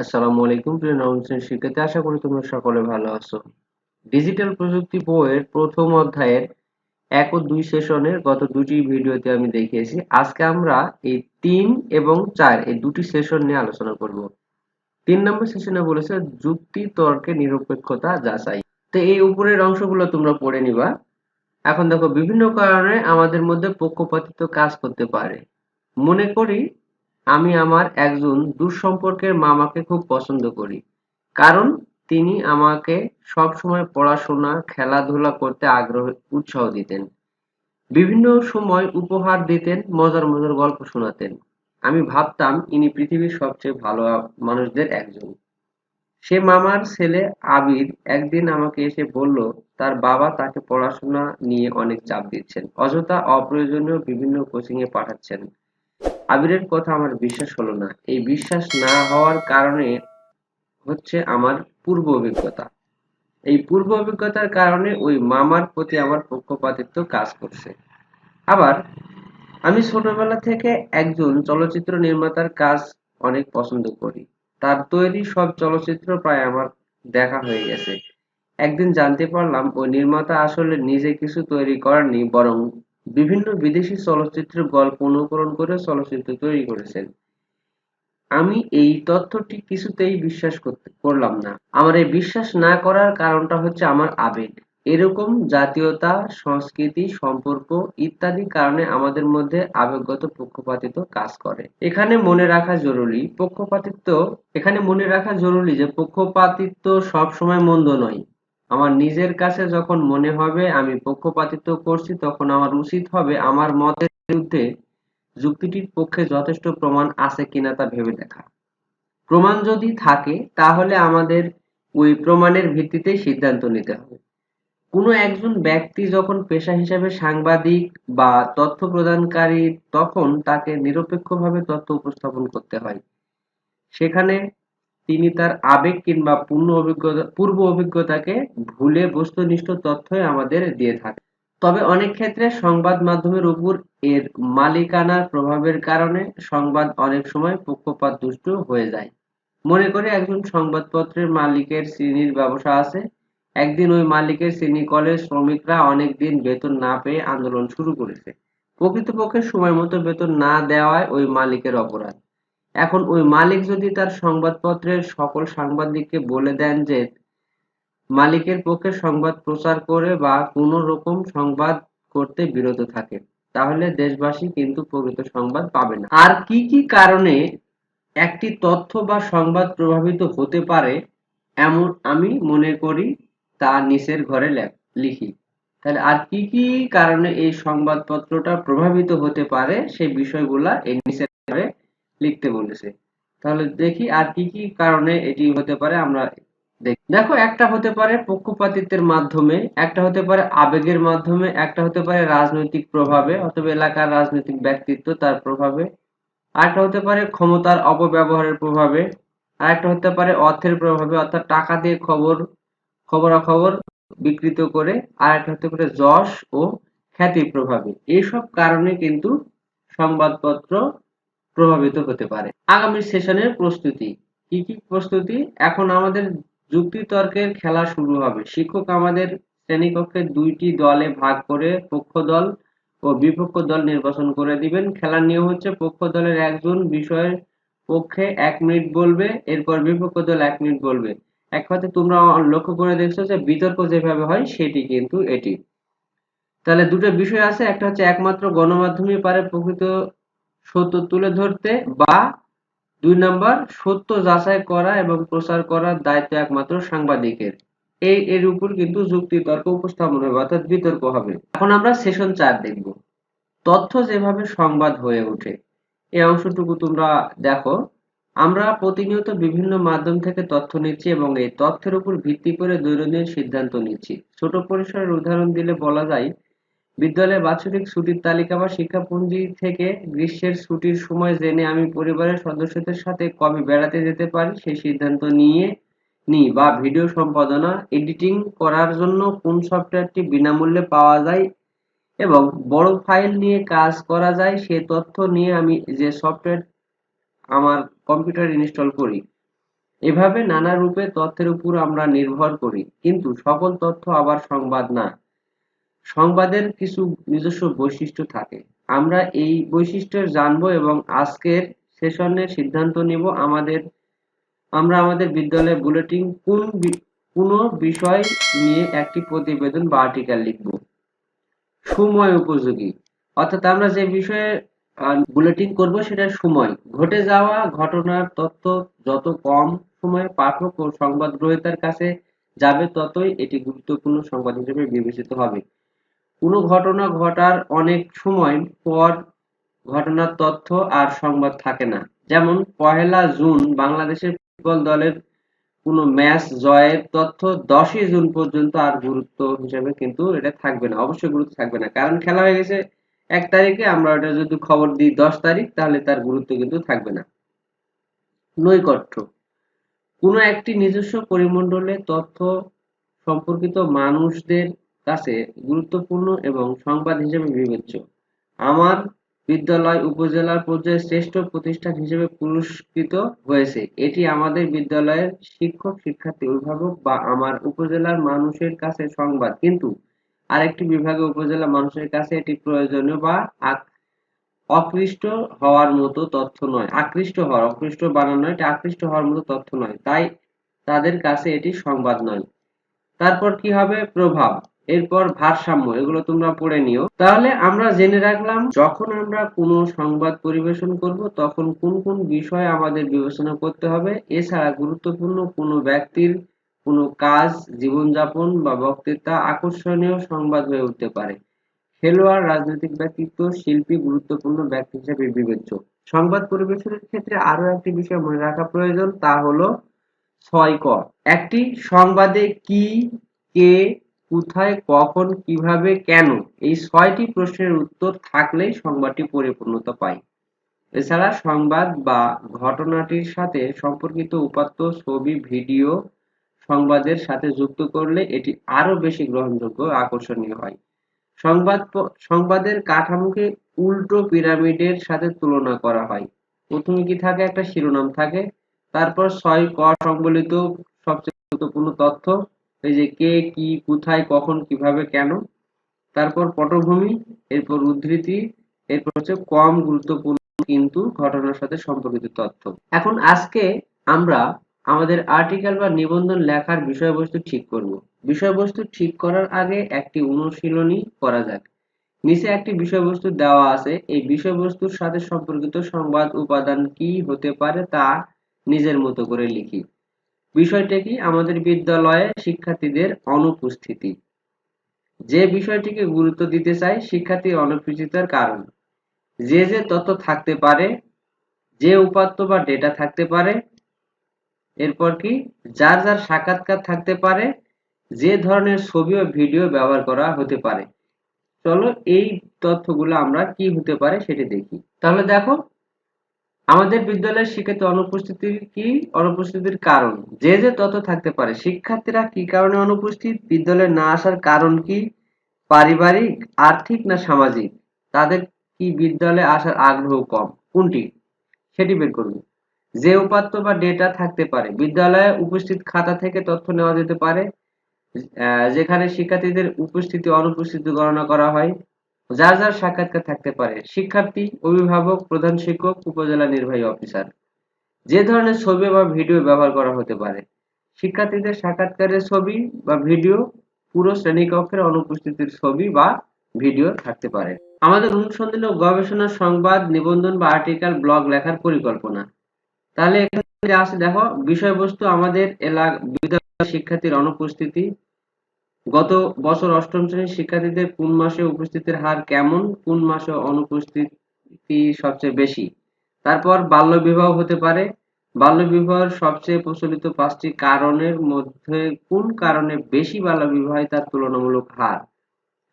আসসালামু আলাইকুম প্রিয় শিক্ষার্থী, আশা করি তোমরা সকলে ভালো আছো। ডিজিটাল প্রযুক্তি বইয়ের প্রথম অধ্যায়ের এক ও দুই সেশনের গত দুটি ভিডিওতে আমি দেখিয়েছি। আজকে আমরা এই তিন এবং চার, এই দুটি সেশন নিয়ে আলোচনা করব। তিন নম্বর সেশনে বলেছে, যুক্তি, তর্কে নিরপেক্ষতা যাচাই। তো এই উপরের অংশগুলো তোমরা পড়ে নিবা। এখন দেখো, বিভিন্ন কারণে আমাদের মধ্যে পক্ষপাতিত্ব কাজ করতে পারে। মনে করি আমি আমার একজন দুঃসম্পর্কের মামাকে খুব পছন্দ করি। কারণ তিনি আমাকে সব সময় পড়াশোনা, খেলাধুলা করতে আগ্রহ, উৎসাহ দিতেন। বিভিন্ন সময় উপহার দিতেন, মজার মজার গল্প শোনাতেন। আমি ভাবতাম, ইনি পৃথিবীর সবচেয়ে ভালো মানুষদের একজন। সে মামার ছেলে আবির একদিন আমাকে এসে বলল, তার বাবা তাকে পড়াশোনা নিয়ে অনেক চাপ দিচ্ছেন। অযথা অপ্রয়োজনীয় বিভিন্ন কোচিং এ পাঠাচ্ছেন। আবিরের কথা আমার বিশ্বাস হলো না। এই বিশ্বাস না হওয়ার কারণে হচ্ছে আমার পূর্ব অভিজ্ঞতা। এই পূর্ব অভিজ্ঞতার কারণে ওই মামার প্রতি আমার পক্ষপাতিত্ব কাজ করছে। আবার, আমি ছোটবেলা থেকে একজন চলচ্চিত্র নির্মাতার কাজ অনেক পছন্দ করি। তার তৈরি সব চলচ্চিত্র প্রায় আমার দেখা হয়ে গেছে। একদিন জানতে পারলাম, ওই নির্মাতা আসলে নিজে কিছু তৈরি করেননি, বরং বিভিন্ন বিদেশি চলচ্চিত্রের গল্প অনুকরণ করে চলচ্চিত্র তৈরি করেছেন। আমি এই তথ্যটি কিছুতেই বিশ্বাস করতে করলাম না। আমার এই বিশ্বাস না করার কারণটা হচ্ছে আমার আবেগ। এরকম জাতীয়তা, সংস্কৃতি, সম্পর্ক ইত্যাদি কারণে আমাদের মধ্যে আবেগগত পক্ষপাতিত্ব কাজ করে। এখানে মনে রাখা জরুরি, পক্ষপাতিত্ব, এখানে মনে রাখা জরুরি যে পক্ষপাতিত্ব সবসময় মন্দ নয়। আমার নিজের কাছে যখন মনে হবে, আমি পক্ষপাতিত্ব করছি, তখন আমার উচিত হবে আমার মতের বিরুদ্ধে যুক্তিটির পক্ষে যথেষ্ট প্রমাণ আছে কিনা তা ভেবে দেখা। প্রমাণ যদি থাকে, তাহলে আমাদের ওই প্রমাণের ভিত্তিতেই সিদ্ধান্ত নিতে হবে। কোনো একজন ব্যক্তি যখন পেশা হিসেবে সাংবাদিক বা তথ্য প্রদানকারী, তখন তাকে নিরপেক্ষভাবে তথ্য উপস্থাপন করতে হয়। সেখানে তিনি তার আবেগ কিংবা পূর্ণ অভিজ্ঞতা পূর্ব অভিজ্ঞতাকে ভুলে বস্তুনিষ্ঠ তথ্যই আমাদের দিয়ে থাকে। তবে অনেক ক্ষেত্রে সংবাদ মাধ্যমের উপর এর মালিকানার প্রভাবের কারণে সংবাদ অনেক সময় পক্ষপাত দুষ্ট হয়ে যায়। মনে করে একজন সংবাদপত্রের মালিকের শ্রেণির ব্যবসা আছে। একদিন ওই মালিকের শ্রেণি কলের শ্রমিকরা অনেক দিন বেতন না পেয়ে আন্দোলন শুরু করেছে। প্রকৃতপক্ষে সময় মতো বেতন না দেওয়ায় ওই মালিকের অপরাধ। এখন ওই মালিক যদি তার সংবাদপত্রের সকল সাংবাদিককে বলে দেন যে মালিকের পক্ষে সংবাদ প্রচার করে বা কোনো রকম সংবাদ করতে বিরত থাকে, তাহলে দেশবাসী কিন্তু প্রকৃত সংবাদ পাবে না। আর কি কি কারণে একটি তথ্য বা সংবাদ প্রভাবিত হতে পারে এমন আমি মনে করি তা নিচের ঘরে লিখি। তাহলে আর কি কি কারণে এই সংবাদপত্রটা প্রভাবিত হতে পারে সেই বিষয়গুলা এই নিচের ঘরে লিখতে বলেছে। তাহলে দেখি আর কি কি কারণে এটি হতে পারে, আমরা দেখো। একটা হতে পারে পক্ষপাতিত্বের মাধ্যমে, একটা হতে পারে আবেগের মাধ্যমে, একটা হতে পারে রাজনৈতিক প্রভাবে অথবা এলাকার রাজনৈতিক ব্যক্তিত্ব, তার প্রভাবে। আরেকটা হতে পারে ক্ষমতার অপব্যবহারের প্রভাবে। আরেকটা হতে পারে অর্থের প্রভাবে, অর্থাৎ টাকা দিয়ে খবর, খবরাখবর বিকৃত করে। আর একটা হতে পারে যশ ও খ্যাতির প্রভাবে। এইসব কারণে কিন্তু সংবাদপত্র প্রভাবিত হতে পারে। আগামী সেশনের প্রস্তুতি। কি কি প্রস্তুতি? এখন আমাদের যুক্তিতর্কের খেলা শুরু হবে। শিক্ষক আমাদের শ্রেণীকক্ষে দুইটি দলে ভাগ করে পক্ষ দল ও বিপক্ষ দল নির্বাচন করে দিবেন। খেলার নিয়ম হচ্ছে পক্ষ দলের একজন বিষয়ের পক্ষে এক মিনিট বলবে, এরপর বিপক্ষ দল এক মিনিট বলবে। এক কথা তোমরা লক্ষ্য করে দেখছ যে বিতর্ক যেভাবে হয়, সেটি কিন্তু এটি। তাহলে দুটো বিষয় আছে। একটা হচ্ছে একমাত্র গণমাধ্যমই পারে প্রকৃত সত্য তুলে ধরতে বা দুই নম্বর, সত্য যাচাই করা এবং প্রচার করার দায়িত্ব একমাত্র সাংবাদিকের। এই, এর উপর কিন্তু যুক্তি তর্ক উপস্থাপন হবে, অর্থাৎ বিতর্ক হবে। এখন আমরা সেশন চার দেখব। তথ্য যেভাবে সংবাদ হয়ে ওঠে এই অংশটুকু তোমরা দেখো। আমরা প্রতিনিয়ত বিভিন্ন মাধ্যম থেকে তথ্য নিচ্ছি এবং এই তথ্যের উপর ভিত্তি করে দৈনন্দিন সিদ্ধান্ত নিচ্ছি। ছোট পরিসরের উদাহরণ দিলে বলা যায় বিদ্যালয়ে বাৎসরিক ছুটির তালিকা বা শিক্ষাপঞ্জি থেকে গ্রীষ্মের ছুটির সময় জেনে আমি পরিবারের সদস্যদের সাথে কবে বেড়াতে যেতে পারি সেই সিদ্ধান্ত নিয়ে নিই বা ভিডিও সম্পাদনা, এডিটিং করার জন্য কোন সফটওয়্যারটি বিনামূল্যে পাওয়া যায় এবং বড় ফাইল নিয়ে কাজ করা যায় সে তথ্য নিয়ে আমি যে সফটওয়্যার আমার কম্পিউটার ইনস্টল করি। এভাবে নানা রূপে তথ্যের উপর আমরা নির্ভর করি, কিন্তু সকল তথ্য আবার সংবাদ না। সংবাদের কিছু নিজস্ব বৈশিষ্ট্য থাকে। আমরা এই বৈশিষ্ট্য জানব এবং আজকের সেশনের সিদ্ধান্ত নিব আমাদের, আমরা আমাদের বিদ্যালয়ে বুলেটিন কোন কোন বিষয় নিয়ে একটি প্রতিবেদন বা আর্টিকেল লিখব। সময় উপযোগী। অর্থাৎ আমরা যে বিষয়ে বুলেটিন করব সেটা সময়। ঘটে যাওয়া ঘটনার তথ্য যত কম সময়ে পাঠক ও সংবাদ গ্রহীতার কাছে যাবে, ততই এটি গুরুত্বপূর্ণ সংবাদ হিসেবে বিবেচিত হবে। কোনো ঘটনা ঘটার অনেক সময় পর ঘটনার তথ্য আর সংবাদ থাকে না। যেমন পহেলা জুন বাংলাদেশের ফুটবল দলের কোনো ম্যাচ জয়ের তথ্য দশই জুন পর্যন্ত আর গুরুত্ব হিসেবে কিন্তু এটা থাকবে না, অবশ্যই গুরুত্ব থাকবে না। কারণ খেলা হয়ে গেছে এক তারিখে, আমরা ওটা যদি খবর দিই দশ তারিখ, তাহলে তার গুরুত্ব কিন্তু থাকবে না। নৈকট্য। কোনো একটি নিজস্ব পরিমণ্ডলে তথ্য সম্পর্কিত মানুষদের কাছে গুরুত্বপূর্ণ এবং সংবাদ হিসেবে বিবেচ্য। আমার বিদ্যালয় উপজেলার পর্যায়ে শ্রেষ্ঠ প্রতিষ্ঠান হিসেবে পুরস্কৃত হয়েছে। এটি আমাদের বিদ্যালয়ের শিক্ষক, শিক্ষার্থী, অভিভাবক বা আমার উপজেলার মানুষের কাছে সংবাদ। কিন্তু আরেকটি বিভাগে উপজেলা মানুষের কাছে এটি প্রয়োজনীয় বা অকৃষ্ট হওয়ার মতো তথ্য নয়। আকৃষ্ট হওয়ার, অকৃষ্ট বানানো এটা আকৃষ্ট হওয়ার মতো তথ্য নয়। তাই তাদের কাছে এটি সংবাদ নয়। তারপর কি হবে? প্রভাব। এরপর ভারসাম্য, এগুলো তোমরা পড়ে নিও। তাহলে আমরা জেনে রাখলাম, যখন আমরা কোনো সংবাদ পরিবেশন করব, তখন কোন কোন বিষয় আমাদের বিবেচনা করতে হবে। এছাড়া গুরুত্বপূর্ণ কোনো ব্যক্তির কোনো কাজ, জীবনযাপন বা বক্তৃতা আকর্ষণীয় সংবাদ হয়ে উঠতে পারে। খেলোয়াড়, রাজনৈতিক ব্যক্তিত্ব, শিল্পী গুরুত্বপূর্ণ ব্যক্তি হিসেবে বিবেচ্য। সংবাদ পরিবেশনের ক্ষেত্রে আরও একটি বিষয় মনে রাখা প্রয়োজন, তা হলো ছয় ক। একটি, সংবাদে কি, কে কোথায়, কখন, কীভাবে, কেন? এই ছয়টি প্রশ্নের উত্তর থাকলেই সংবাদটি পরিপূর্ণতা পায় এছাড়া সংবাদ বা ঘটনাটির সাথে সম্পর্কিত উপাত্ত, ছবি, ভিডিও সংবাদের সাথে যুক্ত করলে এটি আরও বেশি গ্রহণযোগ্য আকর্ষণীয় হয়। সংবাদ সংবাদের কাঠামোকে উল্টো পিরামিডের সাথে তুলনা করা হয়। প্রথমে কি থাকে? একটা শিরোনাম থাকে। তারপর ছয় ক, সংবলিত সবচেয়ে গুরুত্বপূর্ণ তথ্য। এই যে কে, কি, কোথায়, কখন, কীভাবে, কেন? তারপর পটভূমি, এরপর উদ্ধৃতি, এরপর হচ্ছে কম গুরুত্বপূর্ণ কিন্তু ঘটনার সাথে সম্পর্কিত তথ্য। এখন আজকে আমরা আমাদের আর্টিকেল বা নিবন্ধন লেখার বিষয়বস্তু ঠিক করব। বিষয়বস্তু ঠিক করার আগে একটি অনুশীলনী করা যাক। নিচে একটি বিষয়বস্তু দেওয়া আছে। এই বিষয়বস্তুর সাথে সম্পর্কিত সংবাদ উপাদান কি হতে পারে তা নিজের মতো করে লিখি। বিষয়টি কি? আমাদের বিদ্যালয়ে শিক্ষার্থীদের অনুপস্থিতি। যে বিষয়টিকে গুরুত্ব দিতে চাই শিক্ষার্থীর অনুপস্থিতির কারণ। যে যে তথ্য থাকতে পারে, যে উপাত্ত বা ডেটা থাকতে পারে, এরপর কি? যার যার সাক্ষাৎকার থাকতে পারে, যে ধরনের ছবি ও ভিডিও ব্যবহার করা হতে পারে। চলো এই তথ্যগুলো আমরা কি হতে পারে সেটি দেখি। তাহলে দেখো আমাদের বিদ্যালয়ের শিক্ষার্থী অনুপস্থিতির কি অনুপস্থিতির কারণ? যে যে তথ্য থাকতে পারে। শিক্ষার্থীরা কি কারণে অনুপস্থিত? বিদ্যালয়ে না আসার কারণ কি? পারিবারিক, আর্থিক না সামাজিক? তাদের কি বিদ্যালয়ে আসার আগ্রহ কম? কোনটি? সেটি বের করুন যে উপাত্ত বা ডেটা থাকতে পারে, বিদ্যালয়ে উপস্থিত খাতা থেকে তথ্য নেওয়া যেতে পারে যেখানে শিক্ষার্থীদের উপস্থিতি, অনুপস্থিতি গণনা করা হয়। যার যার সাক্ষাৎকার থাকতে পারে, শিক্ষার্থী, অভিভাবক, প্রধান শিক্ষক, উপজেলা নির্বাহী অফিসার। যে ধরনের ছবি বা ভিডিও ব্যবহার করা হতে পারে। শিক্ষার্থীদের সাক্ষাৎকারের ছবি বা ভিডিও পুরো শ্রেণীকক্ষের অনুপস্থিতির ছবি বা ভিডিও থাকতে পারে। আমাদের অনুসন্ধান ও গবেষণা সংবাদ, নিবন্ধন বা আর্টিকেল, ব্লগ লেখার পরিকল্পনা। তাহলে এখানে আছে দেখো, বিষয়বস্তু আমাদের এলাকা বিদ্যালয় শিক্ষার্থীর অনুপস্থিতি গত বছর অষ্টম শ্রেণির শিক্ষার্থীদের কোন মাসে উপস্থিতির হার কেমন, কোন মাসে অনুপস্থিতি সবচেয়ে বেশি? তারপর বাল্য বিবাহ হতে পারে। বাল্য বিবাহের সবচেয়ে প্রচলিত পাঁচটি কারণের মধ্যে কোন কারণে বেশি বাল্য বিবাহ তার তুলনামূলক হার?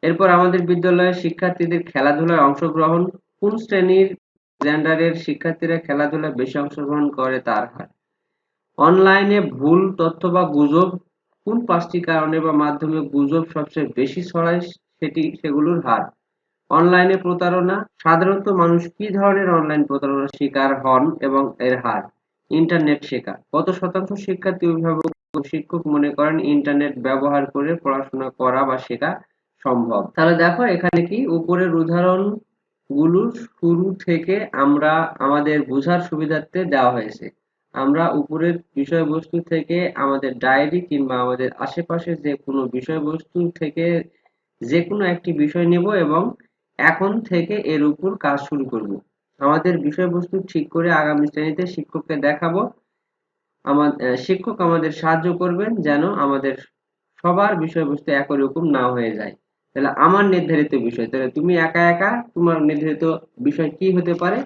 এরপর আমাদের বিদ্যালয়ের শিক্ষার্থীদের খেলাধুলায় অংশগ্রহণ, কোন শ্রেণির জেন্ডারের শিক্ষার্থীরা খেলাধুলায় বেশি অংশগ্রহণ করে তার হার? অনলাইনে ভুল তথ্য বা গুজব কোন পাঁচটি কারণে বা মাধ্যমে গুজব সবচেয়ে বেশি ছড়ায় সেটি, সেগুলোর হার? অনলাইনে প্রতারণা, সাধারণত মানুষ কি ধরনের অনলাইন প্রতারণার শিকার হন এবং এর হার? ইন্টারনেট শেখা। কত শতাংশ শিক্ষার্থী অভিভাবক শিক্ষক মনে করেন ইন্টারনেট ব্যবহার করে পড়াশোনা করা বা শেখা সম্ভব? তাহলে দেখো, এখানে কি? উপরের উদাহরণগুলো শুরু থেকে আমরা আমাদের বোঝার সুবিধার্থে দেওয়া হয়েছে। আমরা উপরের বিষয়বস্তু থেকে আমাদের ডায়েরি কিংবা আমাদের আশেপাশে যে কোনো বিষয়বস্তু থেকে যে কোনো একটি বিষয় নেব এবং এখন থেকে এর উপর কাজ শুরু করব। আমাদের বিষয়বস্তু ঠিক করে আগামী শ্রেণীতে শিক্ষককে দেখাবো। আমার শিক্ষক আমাদের সাহায্য করবেন যেন আমাদের সবার বিষয়বস্তু একই রকম না হয়ে যায়। তাহলে আমার নির্ধারিত বিষয়, তাহলে তুমি একা একা তোমার নির্ধারিত বিষয় কি হতে পারে?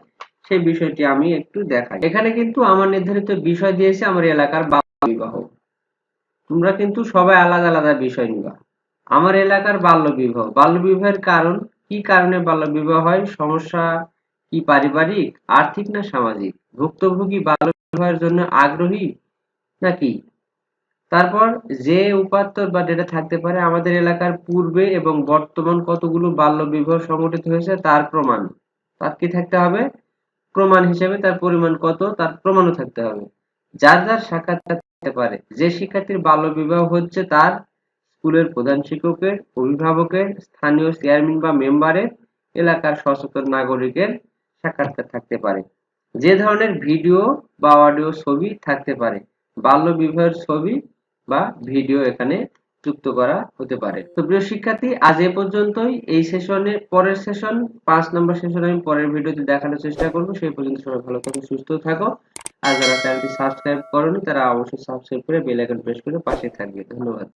সেই বিষয়টি আমি একটু দেখাই। এখানে কিন্তু আমার নির্ধারিত বিষয় দিয়েছে আমার এলাকার বাল্য বিবাহ তোমরা কিন্তু সবাই আলাদা আলাদা বিষয় নিবা। আমার এলাকার বাল্য বিবাহ। বাল্য বিবাহের কারণ, কি কারণে বাল্য বিবাহ হয়, সমস্যা কি পারিবারিক, আর্থিক না সামাজিক? ভুক্তভোগী বাল্য বিবাহের জন্য আগ্রহী নাকি? তারপর, যে উপাত্ত বা ডেটা থাকতে পারে, আমাদের এলাকার পূর্বে এবং বর্তমান কতগুলো বাল্য বিবাহ সংগঠিত হয়েছে, তার প্রমাণ। তার কি থাকতে হবে? প্রমাণ হিসেবে তার পরিমাণ কত, তার প্রমাণও থাকতে হবে। যার যার সাক্ষাৎকার থাকতে পারে, যে শিক্ষার্থীর বাল্য বিবাহ হচ্ছে তার স্কুলের প্রধান শিক্ষকের, অভিভাবকের, স্থানীয় চেয়ারম্যান বা মেম্বারের, এলাকার সচেতন নাগরিকের সাক্ষাৎকার থাকতে পারে। যে ধরনের ভিডিও বা অডিও ছবি থাকতে পারে, বাল্য বিবাহের ছবি বা ভিডিও এখানে যুক্ত করা হতে পারে। তো প্রিয় শিক্ষার্থী, আজ এ পর্যন্তই। এই সেশনে পরের সেশন পাঁচ নম্বর সেশন আমি পরের ভিডিওতে দেখানোর চেষ্টা করব। সেই পর্যন্ত সবাই ভালো থাকো, সুস্থ থাকো। আর যারা চ্যানেলটি সাবস্ক্রাইব করনি, তারা অবশ্যই সাবস্ক্রাইব করে বেল আইকন প্রেস করে পাশে থাকবে। ধন্যবাদ।